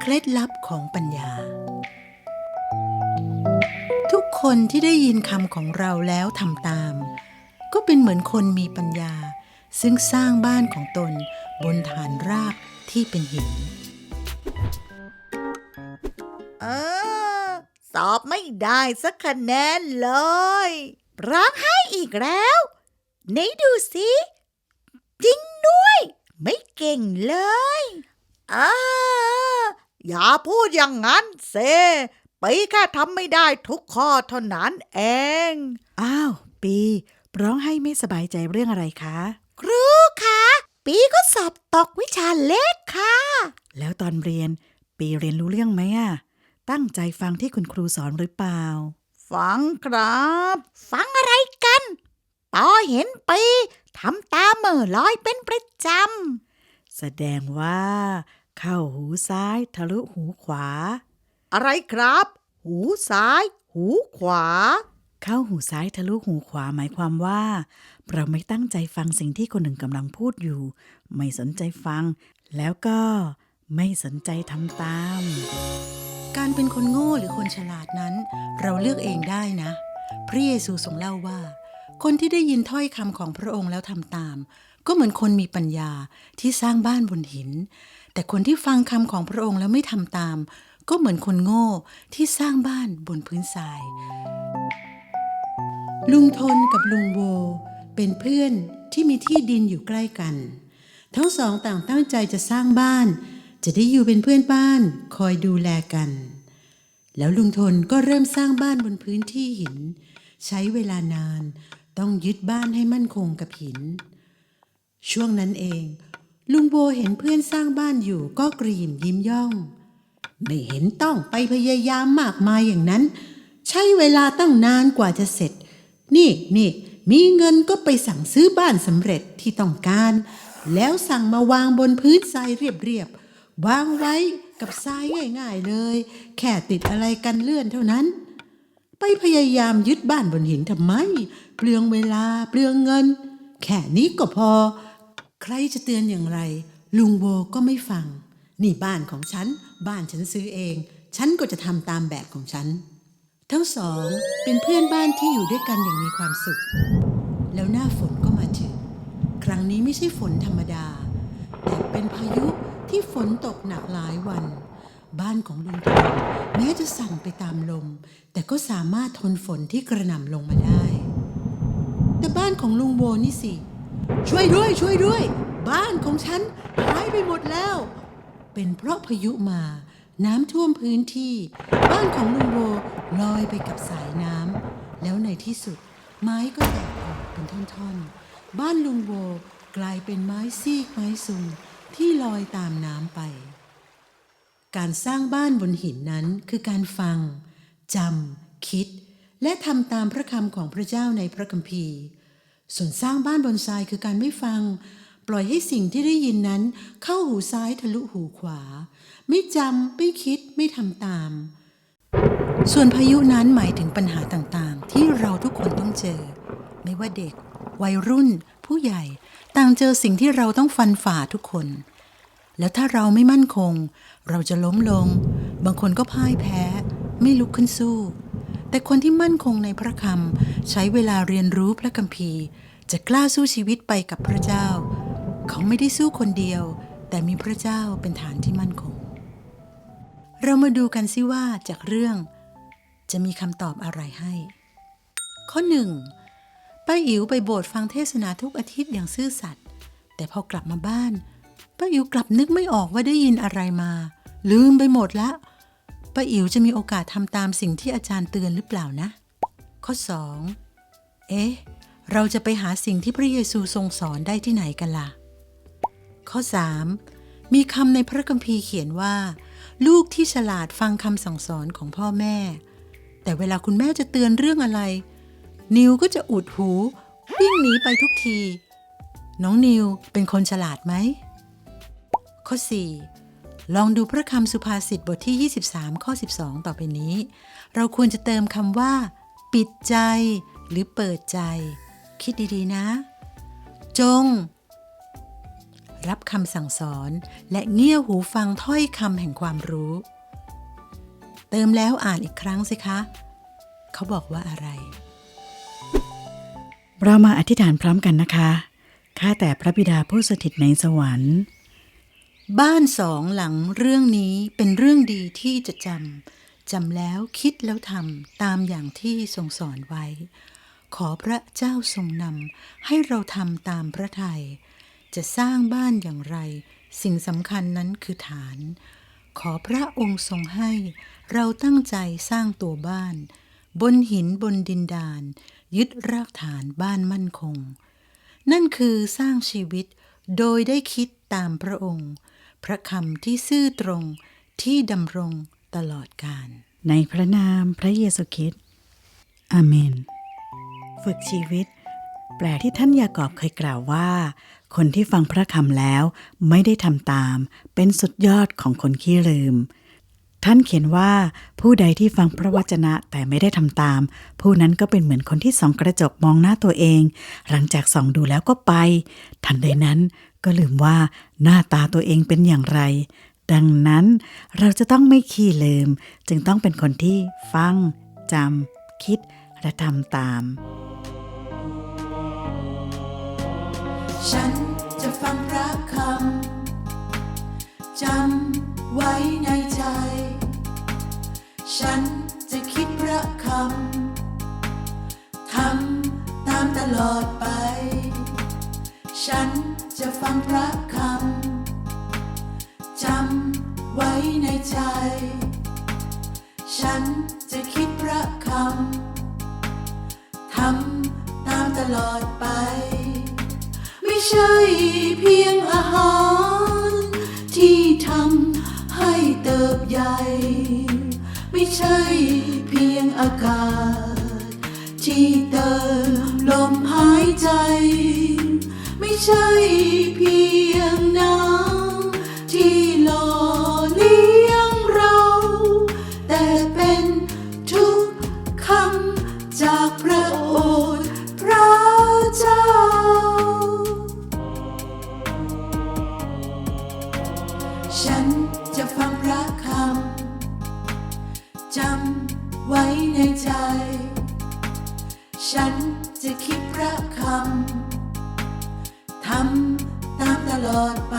เคล็ดลับของปัญญา ทุกคนที่ได้ยินคำของเราแล้วทำตาม ก็เป็นเหมือนคนมีปัญญา ซึ่งสร้างบ้านของตนบนฐานรากที่เป็นหินเออสอบไม่ได้สักคะแนนเลยร้องไห้อีกแล้วไหนดูสิ จริงด้วย ไม่เก่งเลย อาอย่าพูดอย่างนั้นเซปีแค่ทำไม่ได้ทุกข้อเท่านั้นเอง อ้าว ปี ร้องให้ไม่สบายใจเรื่องอะไรคะ ครูคะปีก็สอบตกวิชาเลขค่ะ แล้วตอนเรียน ปีเรียนรู้เรื่องไหมอะตั้งใจฟังที่คุณครูสอนหรือเปล่า ฟังครับ ฟังอะไรกันปอเห็นปีทำตาเหม่อลอยเป็นประจ แสดงว่า เข้าหูซ้ายทะลุหูขวาำอะไรครับ หูซ้าย หูขวา เข้าหูซ้ายทะลุหูขวาหมายความว่า เราไม่ตั้งใจฟังสิ่งที่คนหนึ่งกำลังพูดอยู่ ไม่สนใจฟัง แล้วก็ไม่สนใจทำตาม การเป็นคนโง่หรือคนฉลาดนั้น เราเลือกเองได้นะ พระเยซูทรงเล่าว่า คนที่ได้ยินถ้อยคำของพระองค์แล้วทำตาม ก็เหมือนคนมีปัญญาที่สร้างบ้านบนหิน แต่คนที่ฟังคำของพระองค์แล้วไม่ทำตาม ก็เหมือนคนโง่ที่สร้างบ้านบนพื้นทราย ลุงทนกับลุงโว เป็นเพื่อนที่มีที่ดินอยู่ใกล้กัน ทั้งสองต่างตั้งใจจะสร้างบ้าน จะได้อยู่เป็นเพื่อนบ้านคอยดูแลกัน แล้วลุงทนก็เริ่มสร้างบ้านบนพื้นที่หิน ใช้เวลานานต้องยึดบ้านให้มั่นคงกับหิน ช่วงนั้นเอง ลุงโบเห็นเพื่อนสร้างบ้านอยู่ก็กรีมยิ้มย่อง ไม่เห็นต้องไปพยายามมากมายอย่างนั้น ใช้เวลาตั้งนานกว่าจะเสร็จ นี่นี่มีเงินก็ไปสั่งซื้อบ้านสำเร็จที่ต้องการ แล้วสั่งมาวางบนพื้นทรายเรียบๆวางไว้กับทรายง่ายๆเลย แค่ติดอะไรกันเลื่อนเท่านั้น ไปพยายามยึดบ้านบนหินทำไม เปลืองเวลาเปลืองเงิน แค่นี้ก็พอ ใครจะเตือนอย่างไร ลุงโวก็ไม่ฟัง นี่บ้านของฉัน บ้านฉันซื้อเอง ฉันก็จะทำตามแบบของฉัน ทั้งสองเป็นเพื่อนบ้านที่อยู่ด้วยกันอย่างมีความสุข แล้วหน้าฝนก็มาถึง ครั้งนี้ไม่ใช่ฝนธรรมดา แต่เป็นพายุที่ฝนตกหนักหลายวัน บ้านของลุงทองแม้จะสั่นไปตามลม แต่ก็สามารถทนฝนที่กระหน่ำลงมาได้ แต่บ้านของลุงโวนี่สิ ช่วยด้วยช่วยด้วย บ้านของฉันหายไปหมดแล้ว เป็นเพราะพายุมาน้ำท่วมพื้นที่ บ้านของลุงโวลอยไปกับสายน้ำแล้วในที่สุด ไม้ก็แตกออกเป็นท่อนๆ บ้านลุงโวกลายเป็นไม้ซีกไม้ซุงที่ลอยตามน้ำไป การสร้างบ้านบนหินนั้นคือการฟังจำคิด และทำตามพระคำของพระเจ้าในพระคัมภีร์ ส่วนสร้างบ้านบนทรายคือการไม่ฟัง ปล่อยให้สิ่งที่ได้ยินนั้น เข้าหูซ้ายทะลุหูขวา ไม่จำไม่คิดไม่ทำตาม ส่วนพายุนั้นหมายถึงปัญหาต่างๆ ที่เราทุกคนต้องเจอ ไม่ว่าเด็ก วัยรุ่น ผู้ใหญ่ ต่างเจอสิ่งที่เราต้องฟันฝ่าทุกคน แล้วถ้าเราไม่มั่นคง เราจะล้มลง บางคนก็พ่ายแพ้ ไม่ลุกขึ้นสู้ แต่คนที่มั่นคงในพระคำใช้เวลาเรียนรู้พระคัมภีร์ จะกล้าสู้ชีวิตไปกับพระเจ้า เขาไม่ได้สู้คนเดียว แต่มีพระเจ้าเป็นฐานที่มั่นคง เรามาดูกันสิว่าจากเรื่อง จะมีคำตอบอะไรให้ ข้อหนึ่งป้าอิ๋วไปโบสถ์ฟังเทศนาทุกอาทิตย์อย่างซื่อสัตย์แต่พอกลับมาบ้านป้าอิ๋วกลับนึกไม่ออกว่าได้ยินอะไรมา ลืมไปหมดละ ป้าอิ๋วจะมีโอกาสทำตามสิ่งที่อาจารย์เตือนหรือเปล่านะ ข้อ 2. เอ๊ะ เราจะไปหาสิ่งที่พระเยซูทรงสอนได้ที่ไหนกันล่ะ ข้อ 3. มีคำในพระคัมภีร์เขียนว่า ลูกที่ฉลาดฟังคำสั่งสอนของพ่อแม่ แต่เวลาคุณแม่จะเตือนเรื่องอะไร นิวก็จะอุดหู วิ่งหนีไปทุกที น้องนิวเป็นคนฉลาดไหม ข้อ 4. ลองดูพระคำสุภาษิตบทที่ 23 ข้อ 12 ต่อไปนี้ เราควรจะเติมคำว่า ปิดใจ หรือเปิดใจ คิดดีๆนะ จง รับคำสั่งสอนและเงี่ยวหูฟังถ้อยคำแห่งความรู้ เติมแล้วอ่านอีกครั้งสิคะ เขาบอกว่าอะไร เรามาอธิษฐานพร้อมกันนะคะ ข้าแต่พระบิดาผู้สถิตในสวรรค์ บ้านสองหลังเรื่องนี้เป็นเรื่องดีที่จะจำจำแล้วคิดแล้วทำตามอย่างที่ทรงสอนไว้ ขอพระเจ้าทรงนำให้เราทำตามพระทัยจะสร้างบ้านอย่างไร สิ่งสำคัญนั้นคือฐาน ขอพระองค์ทรงให้ เราตั้งใจสร้างตัวบ้าน บนหินบนดินดาน ยึดรากฐานบ้านมั่นคง นั่นคือสร้างชีวิตโดยได้คิดตามพระองค์ พระคำที่ซื่อตรงที่ดำรงตลอดกาลในพระนามพระเยซูคริสต์อาเมน ฝึกชีวิต แปลที่ท่านยากอบเคยกล่าวว่า คนที่ฟังพระคำแล้วไม่ได้ทำตาม เป็นสุดยอดของคนขี้ลืม ท่านเขียนว่า ผู้ใดที่ฟังพระวจนะแต่ไม่ได้ทำตาม ผู้นั้นก็เป็นเหมือนคนที่ส่องกระจกมองหน้าตัวเอง หลังจากส่องดูแล้วก็ไป ทันใดนั้น ก็ลืมว่าหน้าตาตัวเองเป็นอย่างไร ดังนั้นเราจะต้องไม่ขี้ลืม จึงต้องเป็นคนที่ฟังจำคิดและทำตาม ฉันจะฟังพระคำจำไว้ในใจ ฉันจะคิดพระคำทำตามตลอดไป ฉัน จะฟังพระคำจำไว้ในใจ ฉันจะคิดพระคำทำตามตลอดไป ไม่ใช่เพียงอาหาร ที่ทำให้เติบใหญ่ ไม่ใช่เพียงอากาศ ที่เติมลมหายใจ ลอดไป